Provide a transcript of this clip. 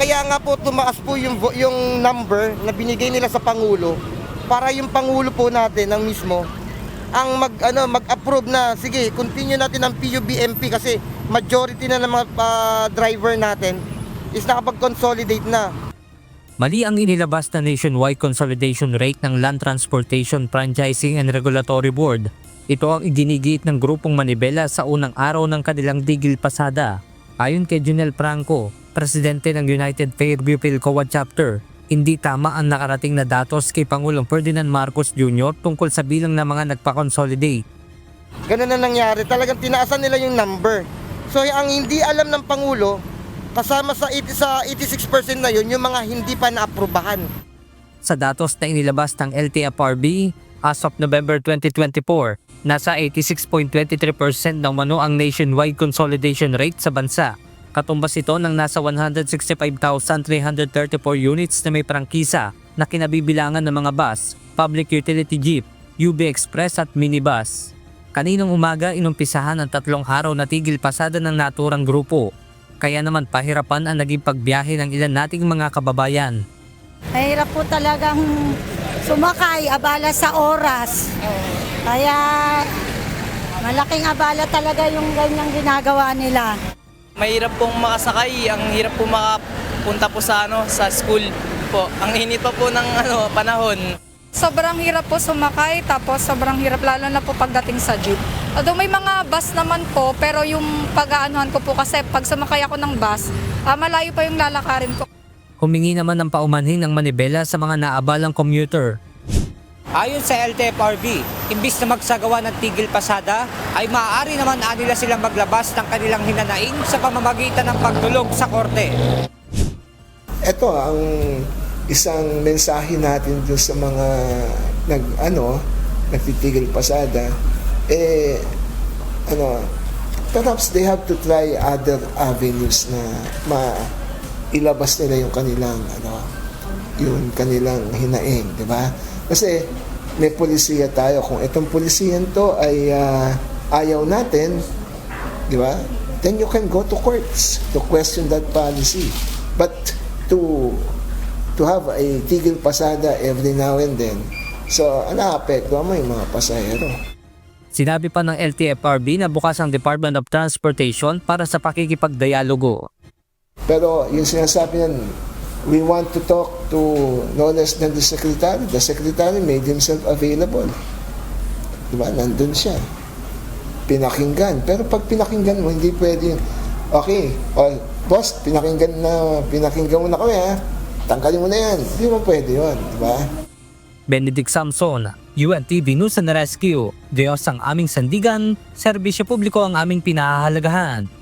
kaya nga po tumaas po yung, yung number na binigay nila sa Pangulo para yung Pangulo po natin ang mismo ang mag ano mag-approve na sige continue natin ang PUBMP kasi majority na ng mga ah, driver natin is nakapag-consolidate na. Mali ang inilabas na nationwide consolidation rate ng Land Transportation Franchising and Regulatory Board. Ito ang iginigiit ng grupong Manibela sa unang araw ng kanilang digil pasada. Ayon kay Junel Franco, presidente ng United Fairview Philcoa Chapter, hindi tama ang nakarating na datos kay Pangulong Ferdinand Marcos Jr. tungkol sa bilang ng mga nagpa-consolidate. Ganun na nangyari. Talagang tinaasan nila yung number. So ang hindi alam ng Pangulo, kasama sa 80, sa 86% na yun, yung mga hindi pa naaprubahan. Sa datos na inilabas ng LTFRB, as of November 2024, nasa 86.23% ng mano ang nationwide consolidation rate sa bansa. Katumbas ito ng nasa 165,334 units na may prangkisa na kinabibilangan ng mga bus, public utility jeep, UB Express at minibus. Kaninang umaga inumpisahan ang tatlong araw na tigil pasada ng naturang grupo. Kaya naman pahirapan ang naging pagbiyahe ng ilan nating mga kababayan. Mahirap po talagang sumakay, abala sa oras. Kaya malaking abala talaga yung ganyang ginagawa nila. Mahirap pong makasakay, ang hirap po makapunta po sa ano sa school po. Ang init pa po ng ano panahon. Sobrang hirap po sumakay, tapos sobrang hirap lalo na po pagdating sa jeep. Although may mga bus naman po, pero yung pag-aanuhan ko po kasi pag sumakay ako ng bus, ah, malayo pa yung lalakarin ko. Humingi naman ng paumanhin ng manibela sa mga naabalang commuter. Ayon sa LTFRB, imbis na magsagawa ng tigil pasada, ay maaari naman nila silang maglabas ng kanilang hinanaing sa pamamagitan ng pagtulog sa korte. ito ang isang mensahe natin dun sa mga nag ano nagtitigil pasada eh ano perhaps they have to try other avenues na ma ilabas nila yung kanilang ano yung kanilang hinaing di ba kasi may polisiya tayo kung itong polisiyan to ay ah, ayaw natin di ba? Then you can go to courts to question that policy. But to to have a tigil pasada every now and then, so naapekto mo yung mga pasahero. Sinabi pa ng LTFRB na bukas ang Department of Transportation para sa pakikipagdialogo. Pero yung sinasabi yan, we want to talk to no less than the secretary. The secretary made himself available. Diba? Nandun siya. Pinakinggan. Pero pag pinakinggan mo, hindi pwede yung, okay, oh, boss, pinakinggan na, pinakinggan mo na kami ha. Tanggalin mo na yan. Hindi mo pwede yun. Diba? Benedict Samson, UNTV News and Rescue. Diyos ang aming sandigan, serbisyo publiko ang aming pinahahalagahan.